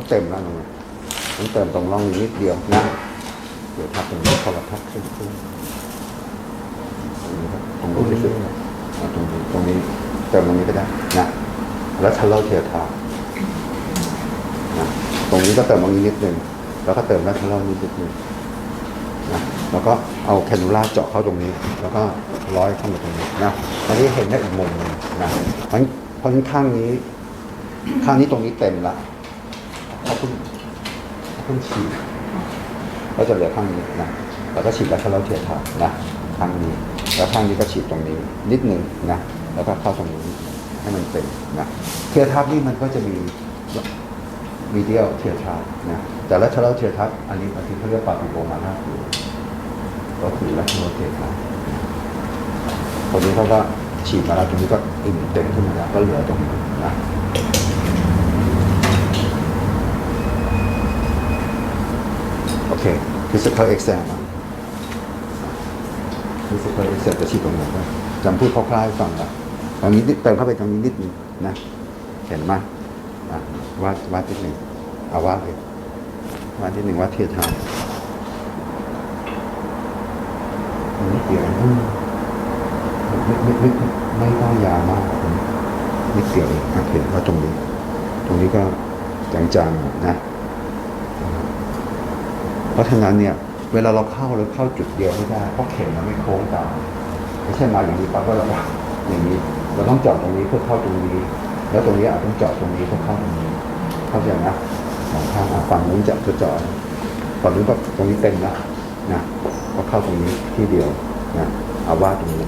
เขาเต็มแล้วตรงนี้ต้องเติมตรงร่องนี้นิดเดียวนะเดี๋ยวทับตรงนี้พอเราทับขึ้นขึ้นตรงนี้ตรงนี้ที่สุดตรงนี้ตรงนี้เติมตรงนี้ก็ได้นะแล้วทัลเลอร์เทียทานะตรงนี้ก็เติมตรงนี้นิดนึงแล้วก็เติมแล้วทัลเลอร์นิดนึงนะแล้วก็เอาแคนูล่าเจาะเข้าตรงนี้ แล้วก็ร้อยเข้ามาตรงนี้นะอันนี้เห็นได้อีกมุมนึงนะเพราะฉะนั้นข้างนี้ ข้างนี้ตรงนี้เต็มละ ขาเพิ่งเขาเพิ่งฉีดก็จะเหลือข้างนี้นะแล้วก็ฉีดแล้วถ้าเราเทียทานะข้างนี้ แล้วข้างนี้ก็ฉีดตรงนี้ นิดนึงนะแล้วก็เข้าตรงนี้ให้มันเต็มนะเทียทับนี่มันก็จะมีมีเดียวเทียทับนะแต่ละชาร์ลเทียทับอันนี้บางทีเขาเรียกปาปิโกมาหน้าคือก็คือลัชโลเทียทับคนนี้เขาก็ฉีดมาแล้วตรงนี้ก็อิ่มเต็มขึ้นมาแล้วก็เหลือตรงนี้นะ โอเค physical exam อะ physical exam จะฉีดตรงไหนบ้างจำพูดคร่าวๆให้ฟังละตรงนี้เติมเข้าไปตรงนี้นิดนึงนะเห็นไหมอะวาดวาดนิดหนึ่งเอาวาดเลยวาดนิดหนึ่งวาดเทียทางนิดเดียวอืมไม่ไม่ไม่ไม่ต้องยาวมากนิดเดียวเองอะเห็นว่าตรงนี้ ตรงนี้ก็จางๆนะ ราะฉะนั้นเนี่ยเวลาเราเข้าเราเข้าจุดเดียวไม่ได้เพราะเข็มมันไม่โค้งตามไม่ใช่มาอย่างนี้ปั๊บก็เราอย่างนี้ เราต้องเจาะตรงนี้เพื่อเข้าตรงนี้ แล้วตรงนี้อาจต้องเจาะตรงนี้เพื่อเข้าตรงนี้ เข้าใจนะสองข้างฝั่งนู้นจะจะเจาะฝั่งนู้นก็ตรงนี้เต็มล้วนะก็เข้าตรงนี้ที่เดียวนะเอาว่าตรงนี้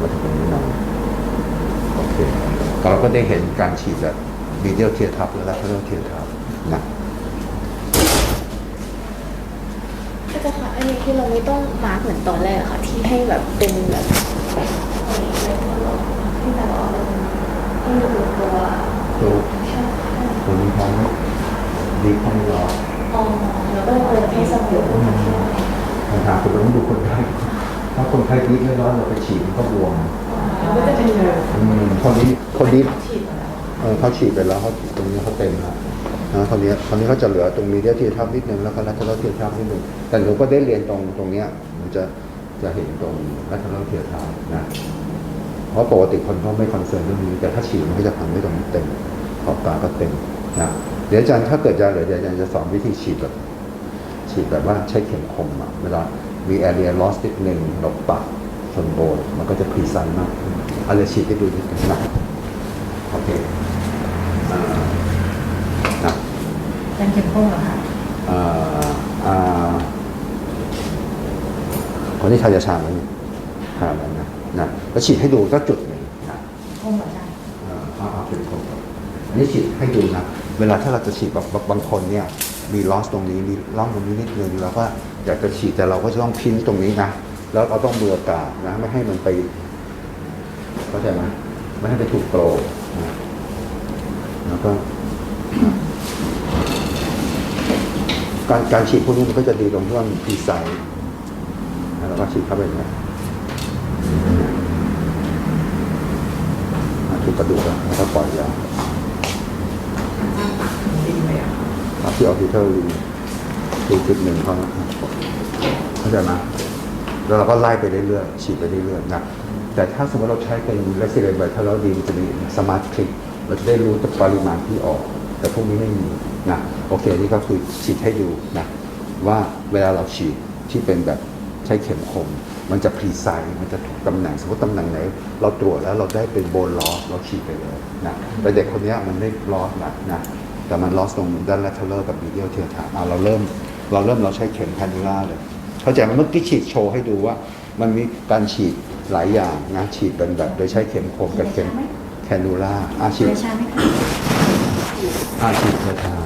มาถึงตรงนี้หน่อยโอเคเราก็ได้เห็นการฉีดแบบวีเดียเทียทับและ lateral เทียทับนะ อา จารย์คะอันนี้คือเราไม่ต้องมาร์กเหมือนตอนแรกอะค่ะ ที่ให้แบบเป็นแบบที่แบบว่าให้ดูตัวตัวตัวนี้เขาดีเขาไม่รออ๋อแล้วก็เลยให้สมุดปัญหาคือเราต้องดูคนไข้ถ้าคนไข้ดีไม่ร้อนเราไปฉีดมันก็บวมแล้วก็จะเป็นแบบอืมคนนี้คนนี้ฉีดมาแล้วเออเขาฉีดไปแล้วเขาตรงนี้เขาเต็มแล้ว นะคนนี้คนนี้เขาจะเหลือตรงมีเดียทีทับนิดนึงแล้วก็ลัทเทอร์เทียทับนิดนึงแต่หนูก็ได้เรียนตรงตรงเนี้ยมันจะจะเห็นตรงลัทเทอร์เทียทับนะเพราะปกติคนเขาไม่คอนเซิร์นเรื่องนี้แต่ถ้าฉีดมันก็จะทำให้ตรงนี้เต็มขอบตาก็เต็มนะเดี๋ยวอาจารย์ถ้าเกิดจะเหลือเดี๋ยวอาจารย์จะสอนวิธีฉีดแบบฉีดแบบว่าใช้เข็มคมอะเวลามี area loss นิดหนึ่งเราปักชนโบนมันก็จะพรีไซมากเอาเลยฉีดให้ดูนิดนึงนะโอเคอ่านะ เป็นเข้มข้นเหรอคะอ่าอ่าคนที่ทายาชาแล้วนี่หาแล้วนะนะแล้วฉีดให้ดูก็จุดหนึ่งนะข้นเหมือนกันอ่าเอาเอาเป็นคนก่อนอันนี้ฉีดให้ดูนะ เวลาถ้าเราจะฉีดแบบบางคนเนี่ยมีลอสตรงนี้มีร่องตรงนี้นิดนึงเราก็อยากจะฉีดแต่เราก็จะต้องพิ้นตรงนี้นะแล้วเราต้องมืออากาศนะไม่ให้มันไปเข้าใจไหมไม่ให้ไปถูกโกรธนะแล้วก็ การการฉีดพวกนี้มันก็จะดีตรงที่ว่ามันพีไซส์นะแล้วก็ฉีดเข้าไปเนี่ยอะถูกกระดูกแล้วแล้วก็ปล่อยยาดีไหมอะครับที่ออฟฟิเทอร์ลิงดูจุดหนึ่งเขาเข้าใจไหมแล้วเราก็ไล่ไปเรื่อยๆฉีดไปเรื่อยๆนะแต่ถ้าสมมติเราใช้เป็นเลสเซอร์ไบทาร์ดีมันจะมีสมาร์ทคลิกเราจะได้รู้ปริมาณที่ออก แต่พวกนี้ไม่มีนะ โอเคนี่ก็คือฉีดให้ดูนะว่าเวลาเราฉีดที่เป็นแบบใช้เข็มคม มันจะพรีไซส์มันจะถูกตำแหน่งสมมติตำแหน่งไหน เราตรวจแล้วเราได้เป็นโบนล้อสเราฉีดไปเลยนะแต่เด็กคนเนี้ยมันไม่ลอสนะนะแต่มันลอสตรงด้าน lateral กับ medial เทียทาอะเราเริ่มเราเริ่มเราใช้เข็มแคนูล่าเลย เข้าใจไหมเมื่อกี้ฉีดโชว์ให้ดูว่า มันมีการฉีดหลายอย่างนะฉีดเป็นแบบโดยใช้เข็มคมกับเข็มแคนูล่าอาฉีดเดชาไหมคะอาฉีดเทียทาอะ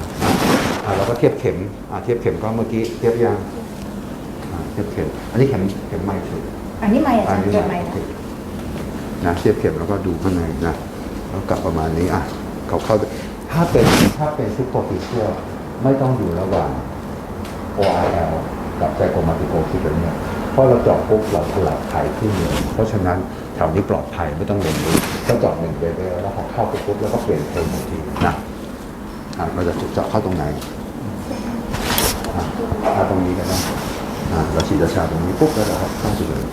อะ เราก็เทียบเข็มอะเทียบเข็มก็เมื่อกี้เทียบยังอะเทียบเข็ม อันนี้เข็มเข็มใหม่สุดอันนี้ไม่อาอัจานรย์นี้เกิดไม่โอนะเคนะเทียบเข็มแล้วก็ดูข้างในนะแล้วกลับประมาณนี้อะเขาเข้าถ้าเป็นถ้าเป็นซุปเปอร์ฟิเชียลไม่ต้องอยู่ระหว่าง OIL กับไซโคมาติโกซิเเนี่ยเพราะเราเจาะปุ๊บเราถลับไขขึ้นเลยเพราะฉะนั้นแถวนี้ปลอดภัยไม่ต้องลงลึกถ้าเจาะหนึ่งเบเบแล้วพอเข้าไปปุ๊บแล้วก็เปลี่ยนเพลงทันทีนะอะเราจะเจาะเข้าตรงไหน อะเอาตรงนี้ก็ได้อะเราฉีดยาชาตรงนี้ปุ๊บแล้วเราเข้าไปเลย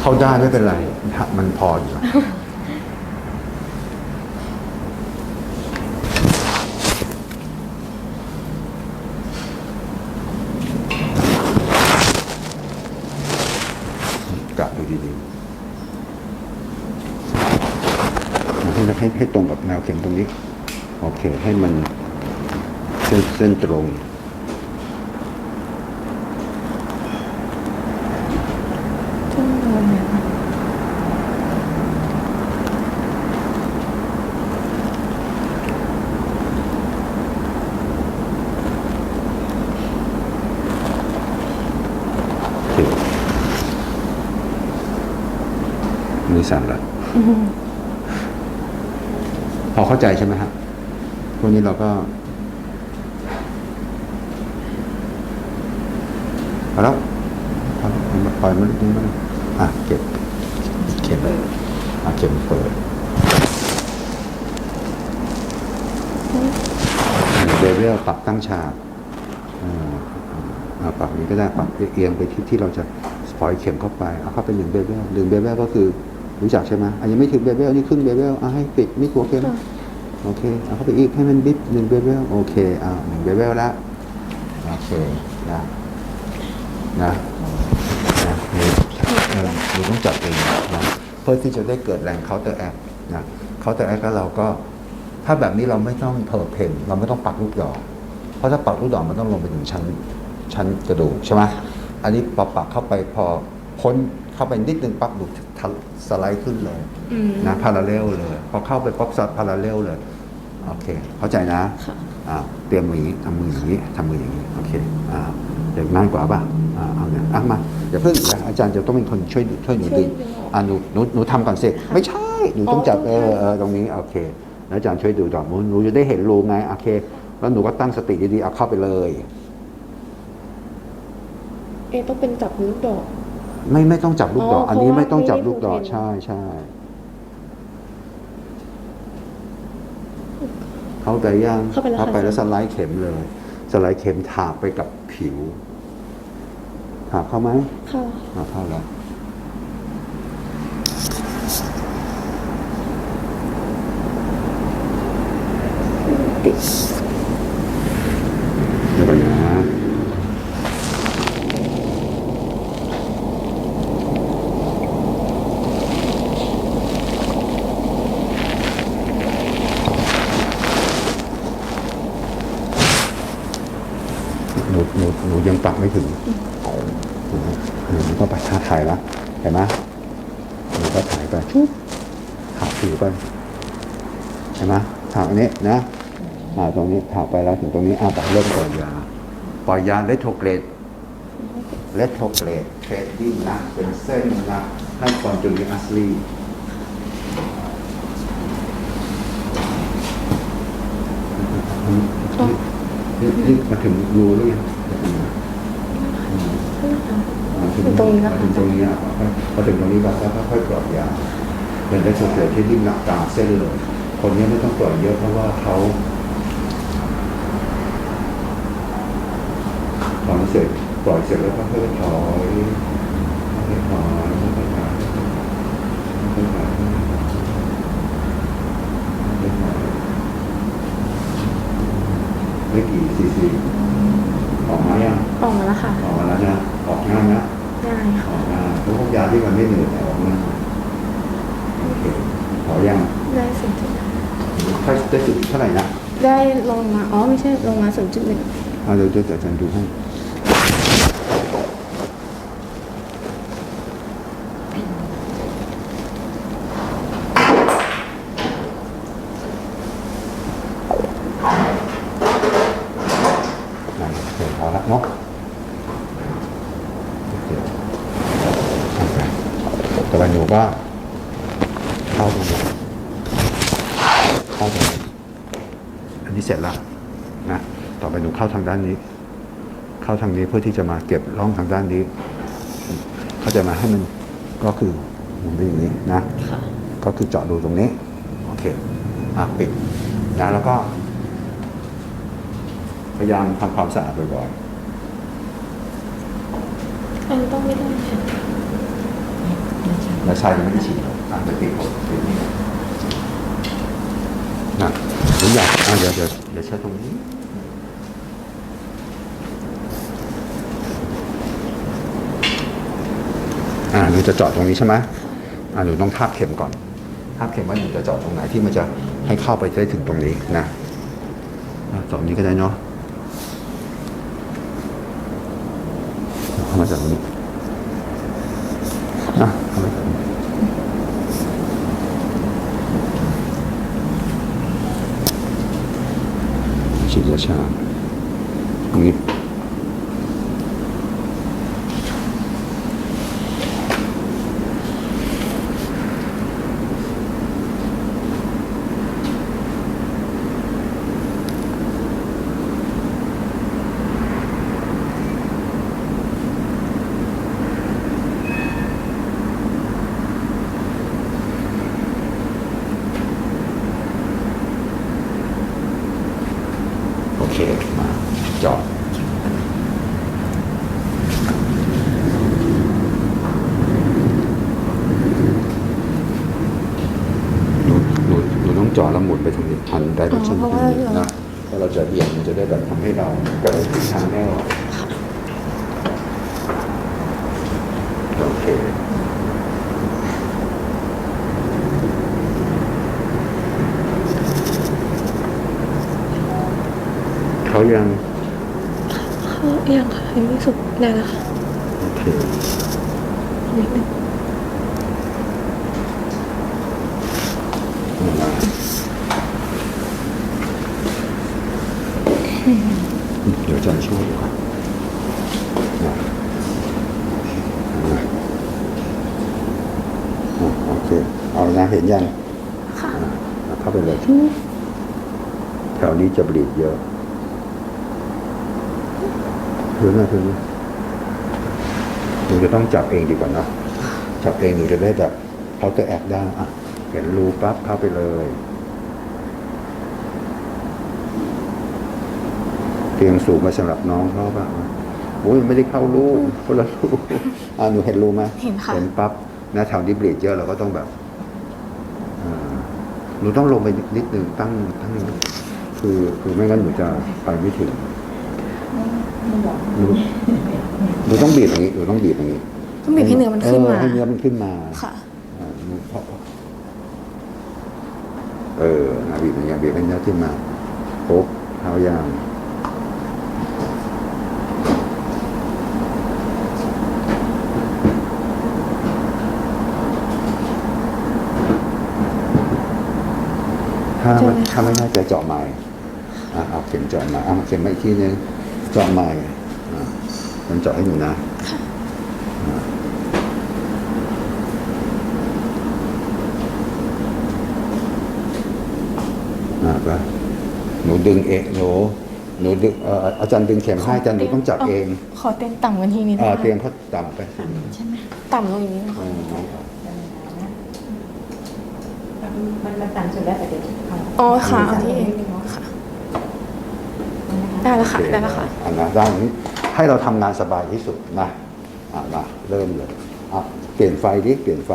เข้าได้ไม่เป็นไร มันพออยู่แล้วกะดูดีๆให้ให้ให้ตรงกับแนวเข็มตรงนี้ โอเค ให้มันเส้ นเส้นตรงช่วงโดนเนี่ยค่ะโอเคมือสั่นละพอเข้าใจใช่ไหมฮะพวกนี้เราก็เอแล้วเอแล้วปล่อยมันนี่มันอะเก็บเข็มอะเข็มเปิดเดเวลปรับตั้งฉากอ่าปรับนี้ก็ได้ปรับเอียงไปที่ที่เราจะปล่อยเข็มเข้าไปเอาเข้าไปหนึ่งเบเวลหนึ่งเบเวลก็คือรู้จักใช่ไหมอันยังไม่ถึงเบเวลนี่ครึ่งเบเวลเอาให้ปิดนี่หัวเข็มโอเคเอาเข้าไปอีกให้มันบิบหนึ่งเบเวลโอเคอ่าหนึ่งเบเวลละโอเคนะ นะนะหนูเออหนูต้องจับเองนะเพื่อที่จะได้เกิดแรงเคาน์เตอร์แอคนะเคาน์เตอร์แอคแล้วเราก็ ถ้าแบบนี้เราไม่ต้องเพิร์เพนเราไม่ต้องปักลูกดอก เพราะถ้าปักลูกดอกมันต้องลงไปถึงชั้นชั้นกระดูกใช่ไหมอันนี้พอปักเข้าไปพอพ้นเข้าไปนิดนึงปั๊บดูทะสไลด์ขึ้นเลยอืมนะพาราเรลเลย พอเข้าไปป๊อปซัดพาราเรลเลย โอเค เข้าใจนะค่ะอ่าเตรียมมืออย่างนี้ทำมืออย่างนี้ทำมืออย่างนี้ โอเคอ่า เดี๋ยวง่ายกว่าป่ะอ่าเอาเนี่ยอะมาอย่าเพิ่งนะอาจารย์จะต้องเป็นคนช่วยช่วยหนูดึงช่วยดึงออกอ่าหนูหนูหนูทำก่อนสิไม่ใช่หนูต้องจับอ๋เอออเออตรงนี้โอเคแล้วอาจารย์ช่วยดูดอกหนูหนูจะได้เห็นรูไงโอเค แล้วหนูก็ตั้งสติดีๆเอาเข้าไปเลยเอะต้องเป็นจับลูกดอก ไม่ไม่ต้องจับลูกดอกอ๋ออันนี้เพราะว่าไม่ต้องจับไม่ได้ลูกดอกดูเห็นใช่ใช่เข้าใจยังเข้าไปแล้วเข้าไปค่ะแล้วสไลด์เข็มเลย สไลด์เข็มถากไปกับผิวถากเข้าไหมค่ะถากเข้าแล้ว ติด เดี๋ยวก่อนนะหนูหนูหนู ยังปักไม่ถึงหนูก็ไปท่าถ่ายแล้วเห็นไหมหนูก็ถ่ายไปชุบถากผิวไปเห็นไหมถากอันนี้นะอ่าตรงนี้ถากไปแล้วถึงตรงนี้อ่าตัดเริ่มปล่อยยาปล่อยยาเลโทเกรดเลโทเกรดเทรดดิ้งนะเป็นเส้นนะให้คอนจูริอัสลีนี่นี่มาถึงรูแล้วยังมาถึง ตรงนี้นะคะมาถึงตรงนี้พอถึงตรงนี้แล้วก็ค่อยๆปล่อยยาเป็นเลโทเกรดที่ดิ้งหนักกลางเส้นเลย คนนี้ไม่ต้องปล่อยเยอะเพราะว่าเขาถอนเสร็จปล่อยเสร็จแล้วก็ค่อยๆถอยค่อยๆถอยค่อยๆถอยค่อยๆถอยค่อยๆถอยไม่กี่ซีซีออกมายังออกมาแล้วค่ะออกมาแล้วนะออกง่ายนะ ง่ายอค่ะอกง่ายเพราะพวกยาที่มันไม่เหนื่อยแต่ออกง่ายโอเคถอยยังได้ศูนย์จุดค่อยได้จุดเท่าไหร่นะได้ลงมาอ๋อไม่ใช่ลงมาศูนย์จุดหนึ่งเอาเดี๋ยวเดี๋ยวอาจารย์ดูให้นั่นโอเคพอละเนาะโอเคเอาไปต่อไปหนูก็ เข้าตรงนี้เข้าตรงนี้อันนี้เสร็จแล้วนะ ต่อไปหนูเข้าทางด้านนี้ เข้าทางนี้เพื่อที่จะมาเก็บร่องทางด้านนี้ เขาใจะมาให้มันก็คือหมุนไปอย่างนี้นะค่ะก็คือเจาะรูตรงนี้ โอเคอะปิดนะแล้วก็ พยายามทำความสะอาดบ่อยอันนี้ต้องไม่ต้องค่ะๆแล้วชายยังไม่ได้ฉีดหรอก อะไปติดผมติดนี่นะหรืออยากอะเดี๋ยวเดี๋ยวเดี๋ยวใช้ตรงนี้อ่าหนูจะเจาะตรงนี้ใช่ไหมอ่าหนูต้องทาบเข็มก่อนทาบเข็มว่าหนูจะเจาะตรงไหนที่มันจะให้เข้าไปได้ถึงตรงนี้นะอะเจาะนี้ก็ได้เนาะเข้ามาจากตรงนี้อะเข้ามาจากตรงนี้ ฉีดยาชาตรงนี้ โอเค มาจอดหนูหนูหนูต้องจอดแล้วหมุน ไปทางนี้ทันได้ก็ช่นเพราะว่านี้นะถ้าเราจะเบี่ยงมันจะได้แบบทำให้เรากระโดดทิศทางแน่นอนโอเคเขายังเขายังค่ะยังไม่สุกได้แล้วค่ะโอเคนิดนึง มาเดี๋ยวอา จะช่วยดีกว่ามามาอะโอเค เอานะเห็นยังค่ะอะเข้าไปเลยแถวนี้จะบลีดเยอะถึงนะถึงนะหนูจะต้องจับเองดีกว่าเนอะจับเองหนูจะได้แบบเขาจะแอบได้อะ เห็นรูปั๊บเข้าไปเลย เตียงสูงมาสำหรับน้องเขาป่ะโอ้ยไม่ได้เข้ารูคนละรูอ่าหนูเห็นรูไหมเห็นค่ะเห็นปั๊บนะแถวนี้บลีดเยอะเราก็ต้องแบบอ่าหนูต้องลงไปนิดนึงตั้งตั้งคือคือไม่งั้นหนูจะไปไม่ถึงไม่บอกหนูหนูต้องบีบอย่างนี้หนูต้องบีบอย่างนี้ต้องบีบให้เนื้อมันขึ้นมาเออให้เนื้อมันขึ้นมาค่ะอ่าหนูเพราะเออนะบีบอย่างเงี้ยบีบให้เนื้อขึ้นมาปุ๊บเท้ายางถ้าไม่ถ้าไม่น่าใจะเจาะไม้อะเอาเข็มเจาะไม้เอาเข็มมาอีกทีนึงเจาะไม้อะมันเจาะให้หนูนะอ่าไปหนูดึงเองหนูหนูดึงเอ่ออาจารย์ดึงเข็มให้อาจารย์หนูต้องจับเอง ขอเตียงต่ำกันทีนิดเอนึองเตียงเขาต่ำไป ใช่ไหมต่ำลงอย่างนี้นะคะอื มมันมันต่ำสุดแล้วแต่เดี๋ยวเอาอ๋อค่ะเอาที่เองค่ะได้แล้วค่ะโอเได้แล้วค่ะอันนะด้านนี้ให้เราทำงานสบายที่สุดนะอะมาเริ่มเลยอะเปลี่ยนไฟดิเปลี่ยนไฟ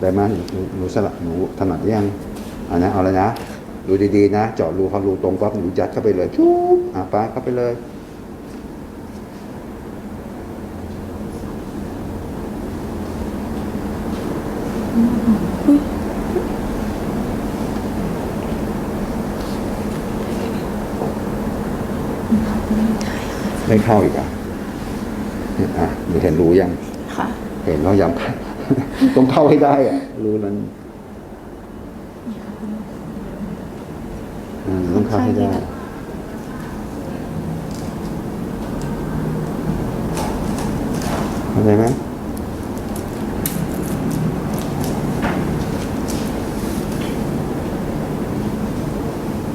ได้ไหมหนูหนูหนูสลับหนูถนัดยังอันนะเอาเลยนะดูดีๆนะเจาะรูเขารูตรงปั๊บหนูยัดเข้าไปเลยชุบอะไปเข้าไปเลย ไม่เข้าอีกอะเนี่ยอะหนูเห็นรูยังค่ะเห็นแล้วยังต้องเข้าให้ได้อะ รูนั้นอ่าต้องเข้าให้ได้เข้าใจไหม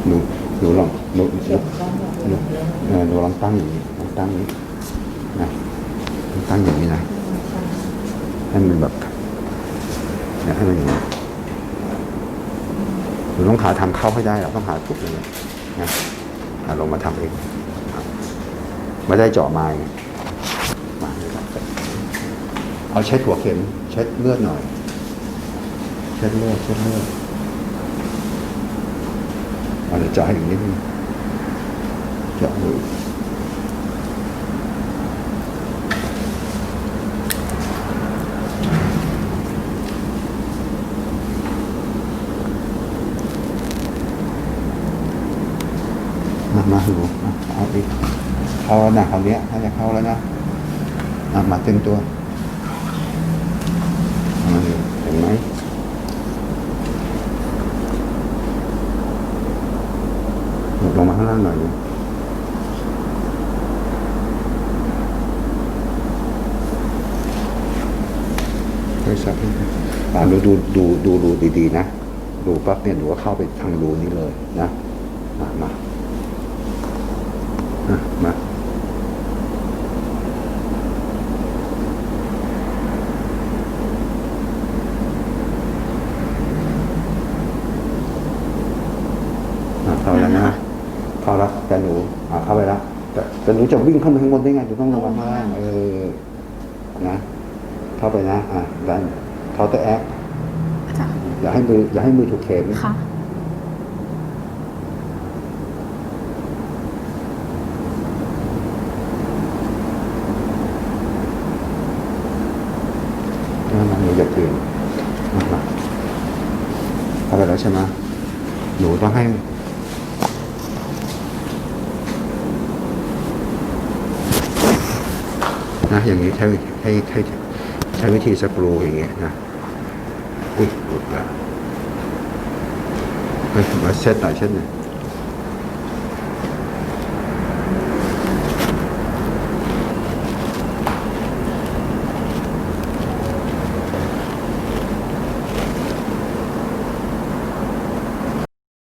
หนูหนูลองหนูหนูหนูเออหนูลองตั้งอย่างนี้ลอง ตั้งอย่างนี้นะตั้งอย่างนี้นะให้มันแบบให้มันอย่างนี้หนูต้องหาทำเข้าให้ได้เราต้องหาทุกอย่างเลยนะหาลงมาทำเองไม่ได้เจาะไม้มาเลยครับเอาเช็ดหัวเข็มเช็ดเลือดหน่อย เช็ดเลือดเช็ดเลือดอาเดี๋ยวเจาะให้อีกนิดนึงเจาะมือาาดูเอาอีกเข้าแล้วนะคราวนี้ยถ้าจะเข้าแล้วนะมาเต็มตัวเห็นไหมหลงมาข้างล่างหน่อยนะเฮ้ยสักนิดนึงอ่าดูดูดูดูดูดีๆนะ ดูปั๊บเนี่ยหนูก็เข้าไปทางรูนี้เลยนะ มามา มาอะเข้าแล้วนะเข้าแล้วแต่หนูอะเข้าไปแล้วแต่แต่หนูจะวิ่งเข้ามาข้างบนได้ไงหนูต้องระวังข้างล่างเออนะ เข้าไปนะ อะดันเขาแต่แอคจ้ะอย่าให้มืออย่าให้มือถูกเข็มค่ะ นั่นนะหนูอย่าเปลี่ยนมามา เข้าไปแล้วใช่ไหมหนูต้องให้นะอย่างนี้ใช้ให้ให้ใช้วิธีสกรูอย่างเงี้ยนะอุ้ยหลุดละเฮ้ยมาเช็ดหน่อยเช็ดหน่อย